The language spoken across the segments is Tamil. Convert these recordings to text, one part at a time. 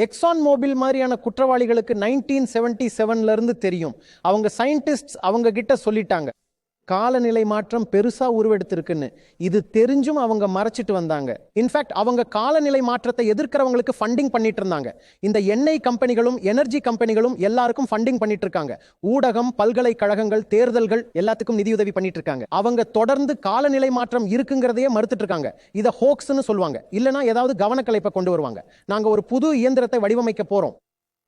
எக்ஸான் மோபில் மாதிரியான குற்றவாளிகளுக்கு நைன்டீன் செவன்டி செவன்ல இருந்து தெரியும். அவங்க சயின்டிஸ்ட் அவங்க கிட்ட சொல்லிட்டாங்க. காலநிலை மாற்றம் பெருசா உருவெடுத்திருக்குன்னு. இது தெரிஞ்சும் அவங்க மறைச்சிட்டு வந்தாங்க. இன்ஃபேக்ட் அவங்க காலநிலை மாற்றத்தை எதிர்க்கிறவங்களுக்கு ஃபண்டிங் பண்ணிட்டு இருந்தாங்க. இந்த எண்ணெய் கம்பெனிகளும் எனர்ஜி கம்பெனிகளும் எல்லாருக்கும் ஃபண்டிங் பண்ணிட்டு இருக்காங்க. ஊடகம் பல்கலைக்கழகங்கள் தேர்தல்கள் எல்லாத்துக்கும் நிதியுதவி பண்ணிட்டு இருக்காங்க. அவங்க தொடர்ந்து காலநிலை மாற்றம் இருக்குங்கிறதையே மறுத்துட்டு இருக்காங்க. இதை ஹோக்ஸ்னு சொல்லுவாங்க. இல்லைனா ஏதாவது கவனக்கலைப்பை கொண்டு வருவாங்க. நாங்க ஒரு புது இயந்திரத்தை வடிவமைக்க போறோம்.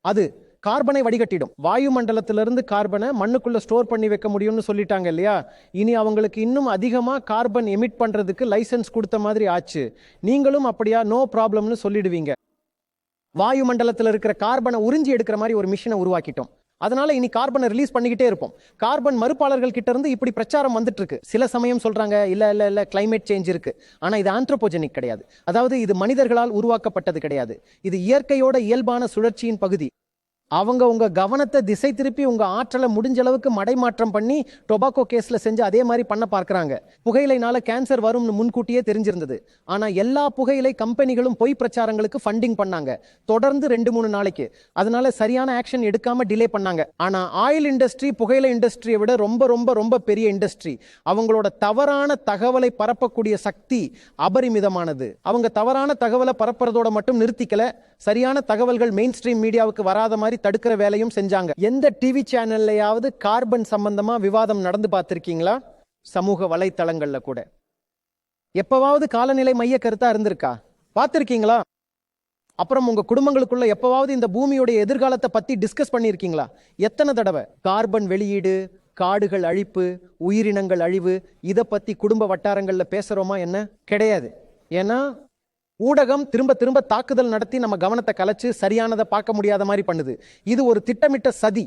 அது கார்பனை வடிகட்டிடும். வாயுமண்டலத்திலிருந்து கார்பனை மண்ணுக்குள்ளே ஸ்டோர் பண்ணி வைக்க முடியும்னு சொல்லிட்டாங்க இல்லையா? இனி அவங்களுக்கு இன்னும் அதிகமாக கார்பன் எமிட் பண்ணுறதுக்கு லைசன்ஸ் கொடுத்த மாதிரி ஆச்சு. நீங்களும் அப்படியா? நோ ப்ராப்ளம்னு சொல்லிடுவீங்க. வாயுமண்டலத்தில் இருக்கிற கார்பனை உறிஞ்சி எடுக்கிற மாதிரி ஒரு மிஷினை உருவாக்கிட்டோம். அதனால இனி கார்பனை ரிலீஸ் பண்ணிக்கிட்டே இருப்போம். கார்பன் மறுப்பாளர்கள் கிட்ட இருந்து இப்படி பிரச்சாரம் வந்துட்டு இருக்கு சில சமயம் சொல்றாங்க இல்ல இல்ல இல்ல கிளைமேட் சேஞ்ச் இருக்கு. ஆனா இது ஆந்த்ரோபோஜெனிக் கிடையாது. அதாவது இது மனிதர்களால் உருவாக்கப்பட்டது கிடையாது. இது இயற்கையோட இயல்பான சுழற்சியின் பகுதி. அவங்க உங்கள் கவனத்தை திசை திருப்பி உங்கள் ஆற்றலை முடிஞ்ச அளவுக்கு மடைமாற்றம் பண்ணி டொபாக்கோ கேஸில் செஞ்சு அதே மாதிரி பண்ண பார்க்குறாங்க. புகையிலைனால கேன்சர் வரும்னு முன்கூட்டியே தெரிஞ்சிருந்தது. ஆனால் எல்லா புகையிலை கம்பெனிகளும் பொய் பிரச்சாரங்களுக்கு ஃபண்டிங் பண்ணாங்க. தொடர்ந்து ரெண்டு மூணு நாளைக்கு. அதனால சரியான ஆக்ஷன் எடுக்காமல் டிலே பண்ணாங்க. ஆனால் ஆயில் இண்டஸ்ட்ரி புகையிலை இண்டஸ்ட்ரியை விட ரொம்ப ரொம்ப ரொம்ப பெரிய இண்டஸ்ட்ரி அவங்களோட தவறான தகவலை பரப்பக்கூடிய சக்தி அபரிமிதமானது. அவங்க தவறான தகவலை பரப்புறதோட மட்டும் நிறுத்திக்கல. சரியான தகவல்கள் மெயின் ஸ்ட்ரீம் மீடியாவுக்கு வராத மாதிரி தடுக்கிற வேலையும் செஞ்சாங்க. எந்த டிவி சேனல்லையாவது கார்பன் சம்பந்தமா விவாதம் நடந்து பார்த்துருக்கீங்களா? சமூக வலைத்தளங்கள்ல கூட. எப்பவாவது காலநிலை மைய கருத்தா இருந்திருக்கா? பார்த்துருக்கீங்களா? அப்புறம் உங்க குடும்பங்களுக்குள்ள எப்பவாவது இந்த பூமியுடைய எதிர்காலத்தை பத்தி டிஸ்கஸ் பண்ணியிருக்கீங்களா எத்தனை தடவை? கார்பன் வெளியீடு காடுகள் அழிப்பு உயிரினங்கள் அழிவு இதை பத்தி குடும்ப வட்டாரங்களில் பேசுறோமா என்ன? கிடையாது. ஏன்னா ஊடகம் திரும்ப திரும்ப தாக்குதல் நடத்தி நம்ம கவனத்தை கலைச்சு சரியானதை பார்க்க முடியாத மாதிரி பண்ணுது. இது ஒரு திட்டமிட்ட சதி.